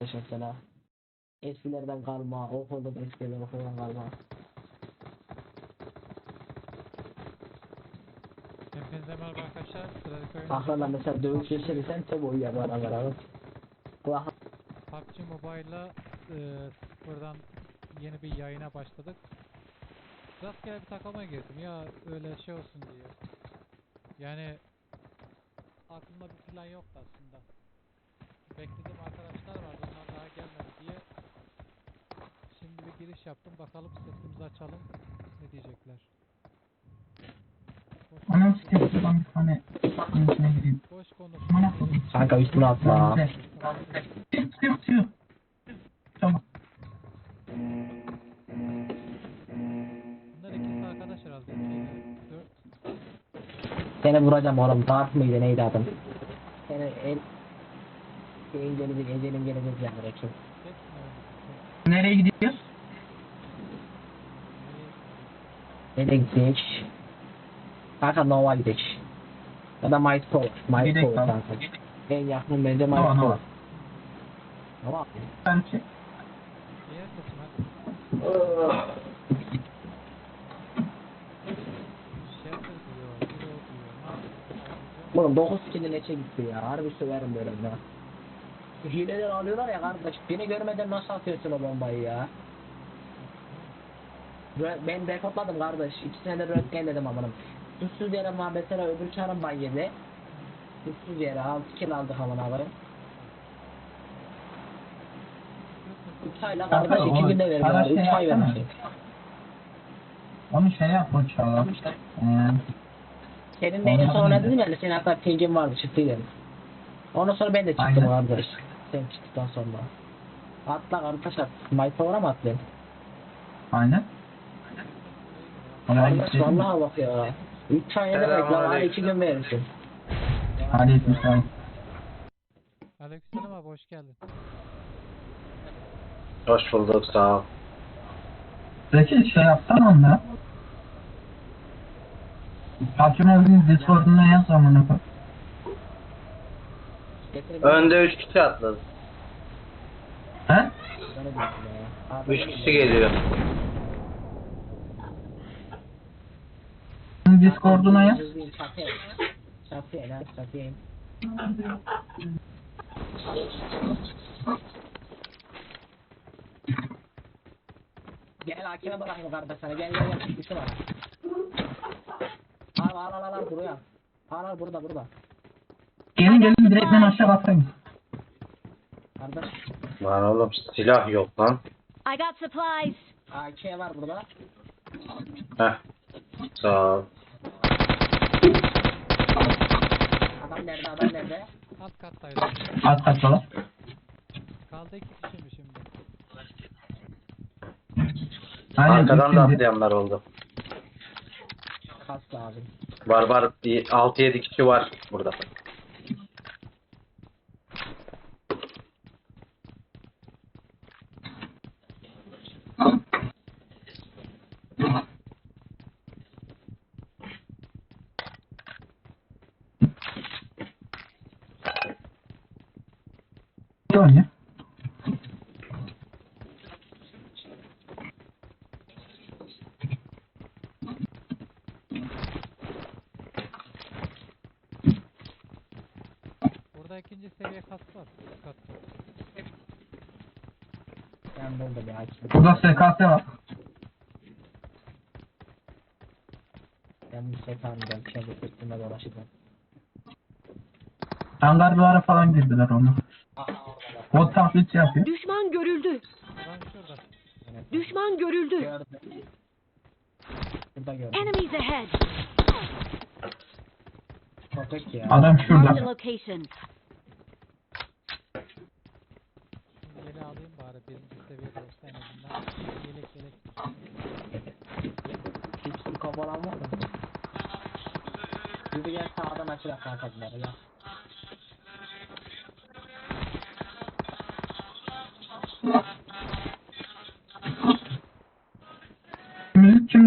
mesela. Eskilerden kalma, okulda da eskilerden okuldan kalma. Hepinize merhaba arkadaşlar. Sıradaki oyun Aklına mesela dövüş geçirirsen tabi uyuyor bana beraber. PUBG Mobile'la e, sıfırdan yeni bir yayına başladık. Rastgele bir takıma girdim ya öyle şey olsun diye. Yani aklımda bir plan yoktu aslında. Beklediğim arkadaşlar vardı onlar daha gelmedi diye. Şimdi bir giriş yaptım bakalım sesimizi açalım ne diyecekler. Anam sikeyim şuradan bir tane suyun içine gireyim. Boş konuş. Kanka üstüne atla. Çık çık çık. Çabuk. Bunlar ikisi arkadaş herhalde. Seni vuracağım oğlum. Dark mıydı neydi adın? Seni el... Şeyin gelecek, ecelin gelecek yani Rekim. tek mi öldü? Nereye gidiyoruz? Nereye gidecek? Kanka Nova gidecek. Ya da Mice Power. Gidek Power kanka. En yakın bence Mice Nova, Nova. Power. Ama Ben yapıyor? Oğlum 9 skill'in içe gitti ya. Harbi söverim böyle ya. Hileler alıyorlar ya kardeş. Beni görmeden nasıl atıyorsun o bombayı ya? Ben rekortladım kardeş. İkisine de röntgen dedim amanım. Suçsuz yere mesela öbür çarın bay yedi. Suçsuz yere 6 kill aldık aman abi. Üç ayla Kanka, kardeş iki oğlum, günde verdi. sana 3 şey ay yapsana. vermiş. Onu şey yap o çağla. Ee, Senin de en son oynadın ya senin hatta pingin vardı çıktıydın. Ondan sonra ben de çıktım Aynen. kardeş. Sen çıktıktan sonra. Atla kardeş at. Maytavara mı atlayayım? aynen. Gittim. vallahi bak ya. 3 ay ne demek lan hadi 2 gün verirsin. Hadi etmişler. Aleykümselam abi hoş geldin. Hoş bulduk sağ ol. Zeki şey yapsana onunla. Patronun Discord'una yaz amına koy. Önde 3 kişi atladı. He? Bana diyorsun ya. Abi, 3 kişi geliyor. Discord'una yaz. Çatıya in. Çatıya in. Gel hakime bırakın kardeş sana gel gel gel çıkmışı var. Al al al al al buraya. Al al burada burada. Gelin gelin direkt ben aşağı atayım. Kardeş Lan oğlum silah yok lan. I got supplies. AK var burada. Heh. Sağ ol. Adam nerede adam nerede? Alt kattaydı. Alt kattalar. Kaldı iki kişi mi şimdi? Aynen Arkadan da atlayanlar oldu. Kas lazım. Var var 6-7 kişi var burada. Oynuyor. Burada ikinci seviye kas var. Katta. Ben buldum ya. Burada SKS var. Ben bu sefer ben kendi üstüme dolaşacağım. Hangarlara falan girdiler onu. O taklit yapıyor. Düşman görüldü. Şurada. Düşman görüldü. Gördüm. Burada gördüm. Enemies ahead. Köpek ya. Adam Marked a şurada. location. Yeleği alayım bari birinci seviyede olsa en azından. Yelek yelek. Hiç bir kafalan var mı? Yürü gel sağdan açarak kanka bunları ya.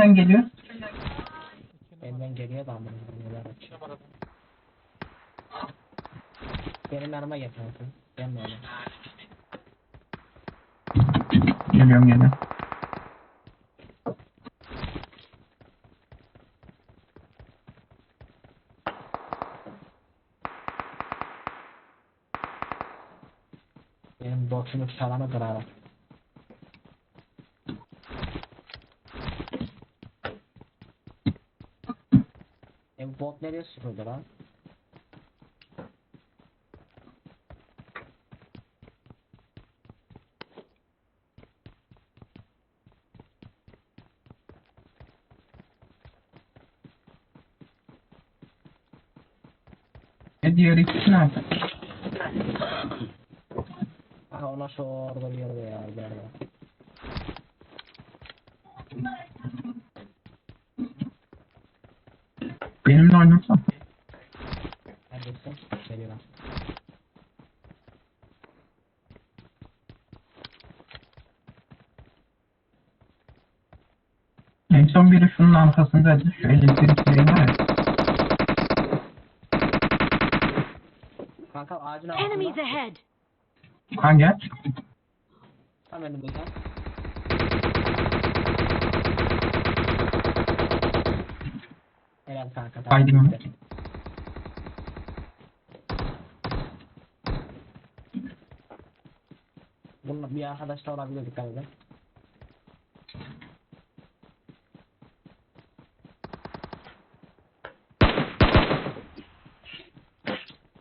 Kimden geliyor? Benden geliyor da amına neler açıyor. Benim yanıma gel kanka. Gelme öyle. Geliyorum geliyorum. Benim botumu çalanı kırarım. E bu bot nereye sıkıldı lan? E diğer ikisi nerede? Aha ona şu orada bir yerde ya. bir yerde. Benimle oynasana. Neredesin? Geliyorum. En son biri şunun arkasındaydı. Şu elektrik direği var ya. Kanka ağacın Enemies altında. ahead! Hangi aç? Tam önümdeyken. Helal kanka. Haydi Mehmet. Bunun bir arkadaş da olabilir dikkat edin.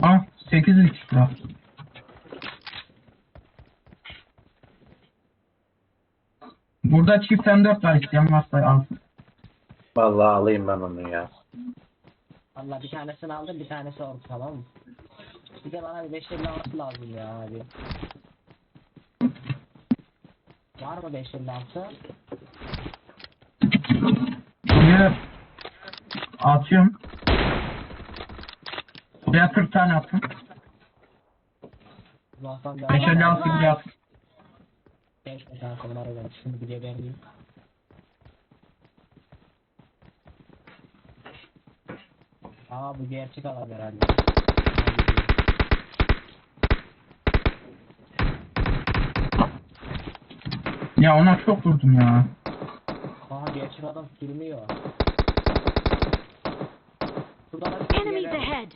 Ah 8'lik silah. Burada çift M4 var isteyen varsa alsın. Vallahi alayım ben onu ya. Valla bir tanesini aldım bir tanesi orada tamam mı? Bir de bana bir 556 lazım ya abi. Var mı 556? Buraya atıyorum. Buraya 40 tane attım. Allah'tan bir 556 gibi attım. Beş mi kanka bunları ben şimdi bir de vereyim. Aa bu gerçek alan herhalde. Ya ona çok vurdum ya. Aha gerçek adam sürmüyor. Enemies ahead!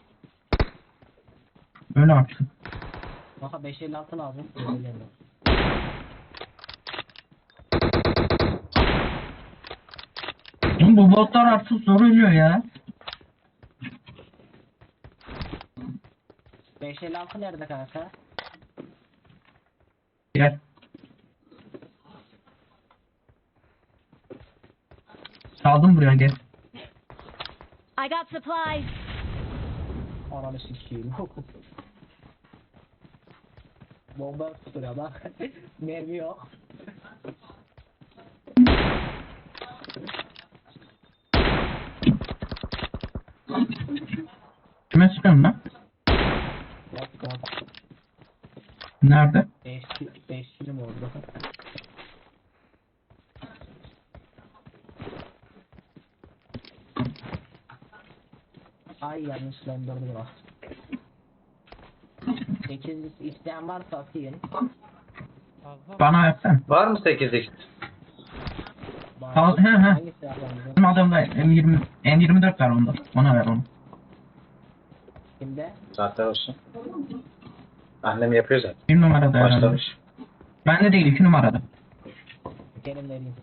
Öyle attım. Baka 556 lazım. Öyle mi? Oğlum bu botlar artık zor ölüyor ya. 556 nerede kanka? Gel. Saldım buraya gel. I got supplies! Ananı sikeyim. Bomba tutuyor bak. Mermi yok. Kime sıkıyorum lan? Yok yok. Nerede? 5 5 film oldu. Ay yanlış döndürdü bak. 8 isteyen varsa atayım. Bana yapsana. Var mı 8x? Bana- Al- he, he. Hangi silah bende? Benim adamda M20, M24 var onda. Bana ver onu. Kimde? Zaten olsun. Annem yapıyor zaten. Bir numarada herhalde. Başlamış. Bende değil iki numarada. Gelin vereyim.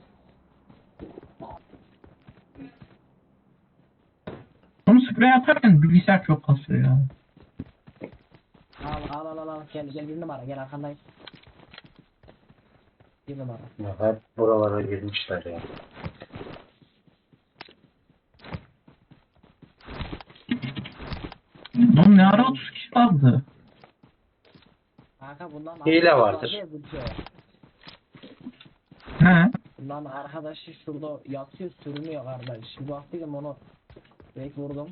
Onu sprey atarken bilgisayar çok kasıyor ya. Al al al al al gel gel bir numara gel arkandayım. Bir numara. Ya hep buralara girmişler ya. Oğlum ne ara 30 kişi kaldı. Kanka bundan Hile arkadaşı vardır. ya, Zülfü. He. Bundan arkadaşı şurada yatıyor sürünüyor kardeş. Bir baktıydım onu direkt vurdum.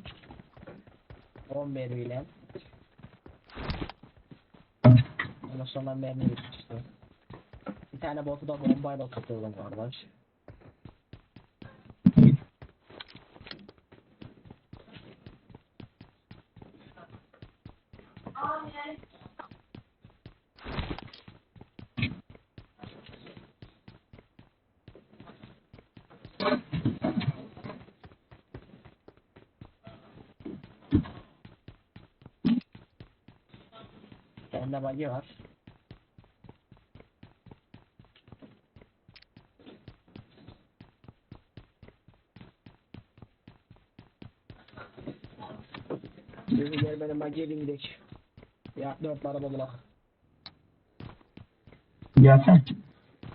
10 mermiyle. Ondan sonra mermi yetişti. Bir tane botu da bombayla tuturdum kardeş. Bagi var. Şimdi gel benim bagiye bindik. Ya dört araba bulak. Gelsen.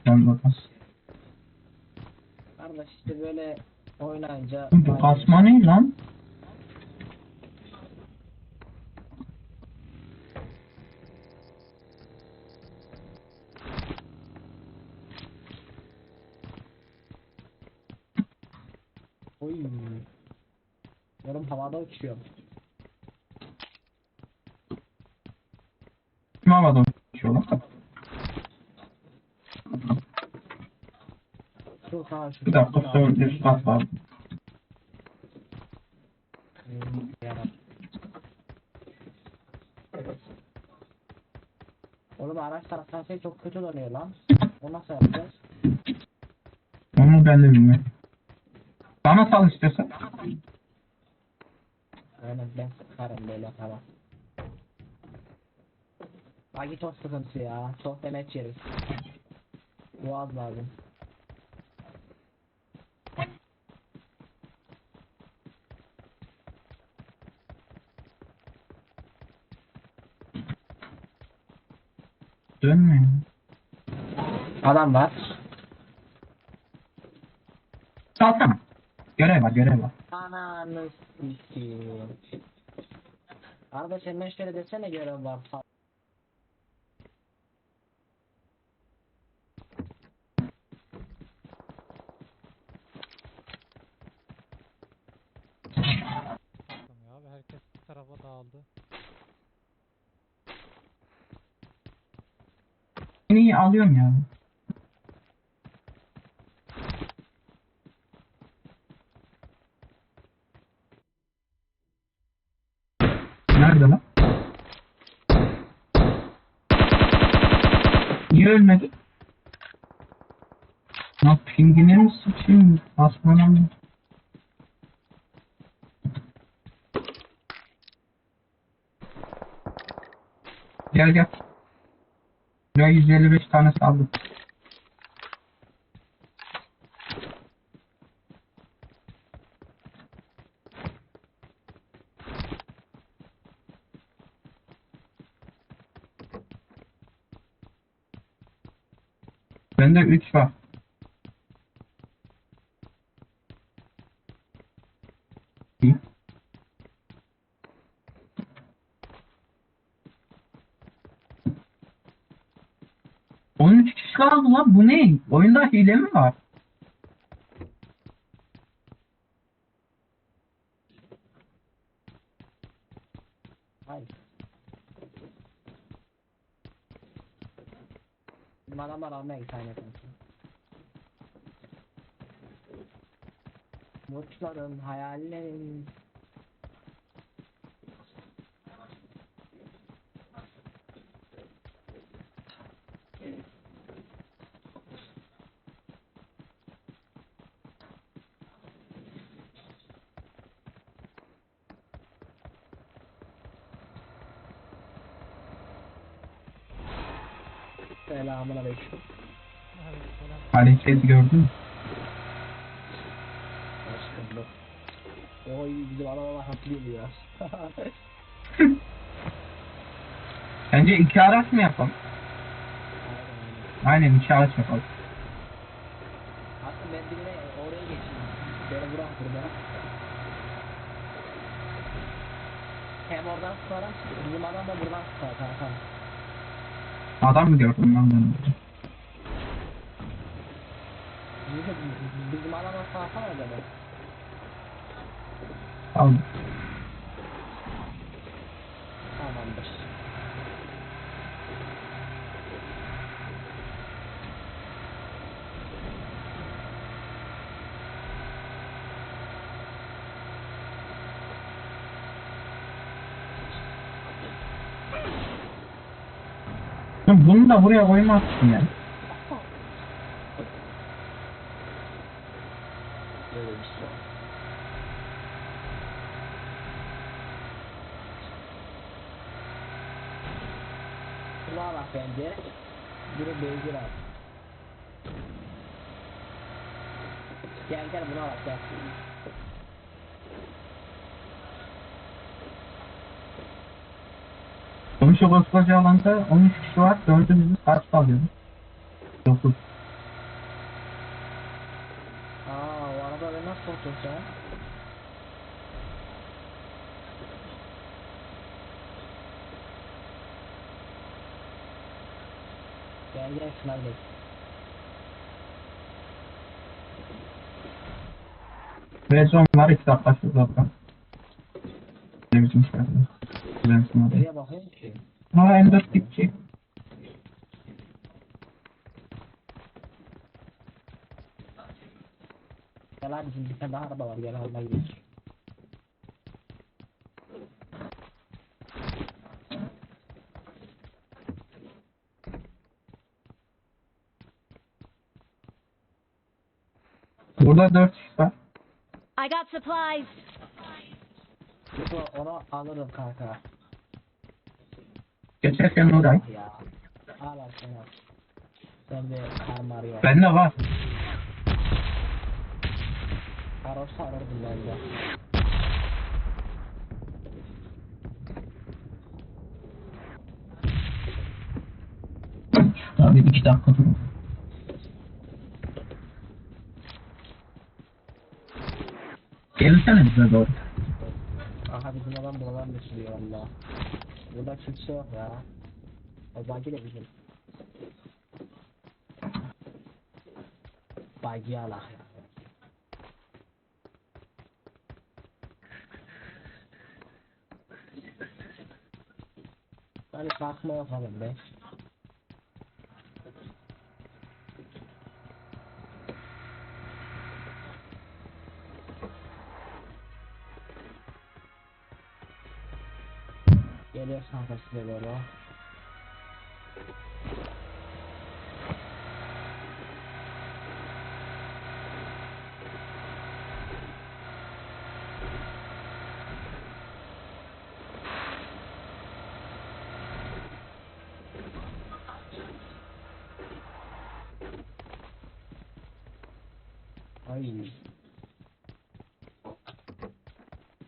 Gel bakalım. Kardeş işte böyle oynayınca... Bu kasma ne lan? Oy. Uçuyor. Kim havada uçuyor. Bir dakika sonra bir kat var. Oğlum araç tarafı çok kötü dönüyor lan. O nasıl yapacağız? Onu ben de bilmiyorum. Bana sal istiyorsan. Aynen ben sıkarım böyle tamam. Bagi çok sıkıntı ya. Çok demet yeriz. Boğaz lazım. Dönmüyor. Adam var. Salsana. Görev var görev var. Ananı sikiyim. Kardeş hemen şöyle desene görev var. Ya abi herkes bir tarafa dağıldı. En iyi alıyorum ya. Nerede lan? Niye ölmedi? Lan pingine mi sıçayım? Basmana? Gel gel. Ya 155 tane saldım. Bende 3 var. İyi. Oyun 3 kişi kaldı lan bu ne? Oyunda hile mi var? Hayır. Almaya gitti aynı kanka. Mutların hayallerin Selamun aleyküm. Hareket gördün mü? Bulduk. Oy bizim adamlar haklıyor ya. Bence iki araç mı yapalım? Aynen, iki araç yapalım. Hatta ben birine oraya geçeyim. Beni bırak burada. Hem oradan sıkarım, bizim adam da buradan sıkar. Adam mı gördüm ben? Bizim, bizim adama sıkarsana acaba. Al. Lan Bunu da buraya koymazsın ya. Böyle bir şey. bunu al bence. Biri beygir al. Gel gel bunu al gel. O koskoca alanda 13 kişi var. Dördümüzü kaç alıyoruz? 9. Aa o arada ben nasıl sen? Gel gel şuna gel. Red zone var 2 dakika şu zaten. Güzelsin oraya. Nereye bakıyorsun ki? Ha M4 gidecek. Gel abi bizim bir tane daha araba var gel almaya gidiyoruz. Burada 4 kişi var. I got supplies. Onu alırım kanka. Geçerken orayı. Ya. Al sen al. Sen de karma arıyor. Bende var. Karosu alırdım ben de. Abi 2 dakika dur. Gelsene bize doğru. Aha bizim adam buradan düşürüyor valla. Burada kimse yok ya. O bagi de bizim. Bagi Allah ya. Hadi kalkma yapalım be. Kanka size doğru. Ay.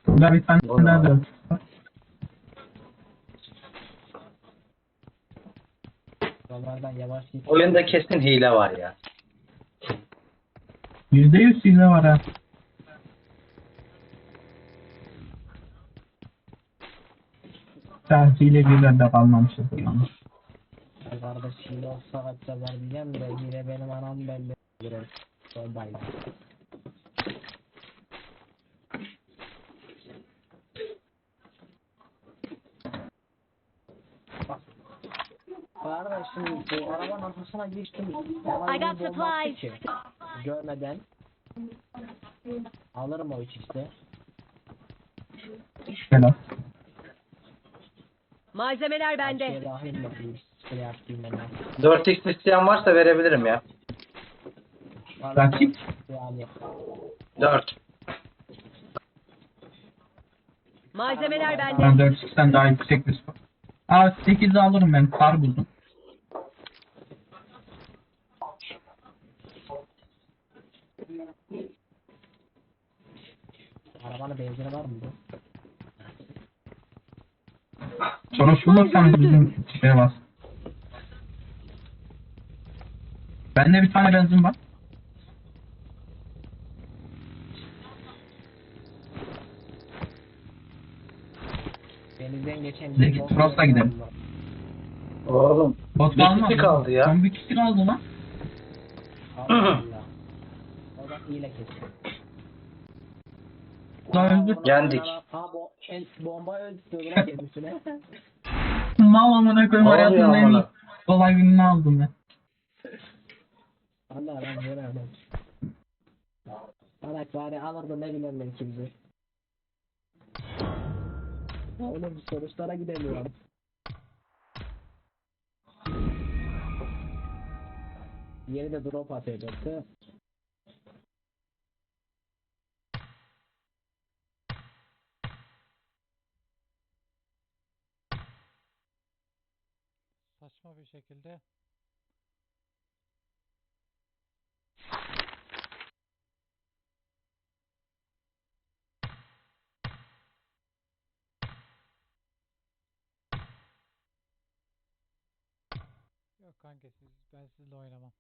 Burada bir tane daha 4 kişi var. Yollardan yavaş git. Oyunda kesin hile var ya. %100 hile var ha. Tersiyle güzel de kalmamışız. Yani. Kardeş şimdi olsa kaçacaklar diyeceğim de yine benim anam belli. Biraz sorbayla. Bak. Kardeş şimdi bu arabanın arkasına geçtim. I got supplies. Görmeden. Alırım o işte. Helal. Malzemeler Ben şey dahil yapayım. Sprey yapayım ben. de. 4x isteyen varsa verebilirim ya. Rakip? Yani 4. Malzemeler bende. Ben 4 kişiden daha yüksek bir spor. Aa 8'i alırım ben. Kar buldum. Arabanın benzini var mı bu? Sonuç bulursan bizim şeye bas. Bende bir tane benzin var. Denizden geçen Zeki, bot Frost'a gördüm gidelim. Oğlum. Bot Bir kalmadı. kişi kaldı ya. Son bir kişi kaldı lan. Allah Allah. O da hile kesin. Lan öldü. Yendik. Ha bu el, bomba. Mal amına koyayım Ne oluyor hayatımın en iyi amına? kolay gününü aldım ben. Allah lan böyle adam. Salak bari alırdı ne bileyim ben kimse. Ya Oğlum sonuçlara gidemiyorum. Yeni de drop atacaktı. Saçma bir şekilde Yok kanka siz ben sizinle oynamam.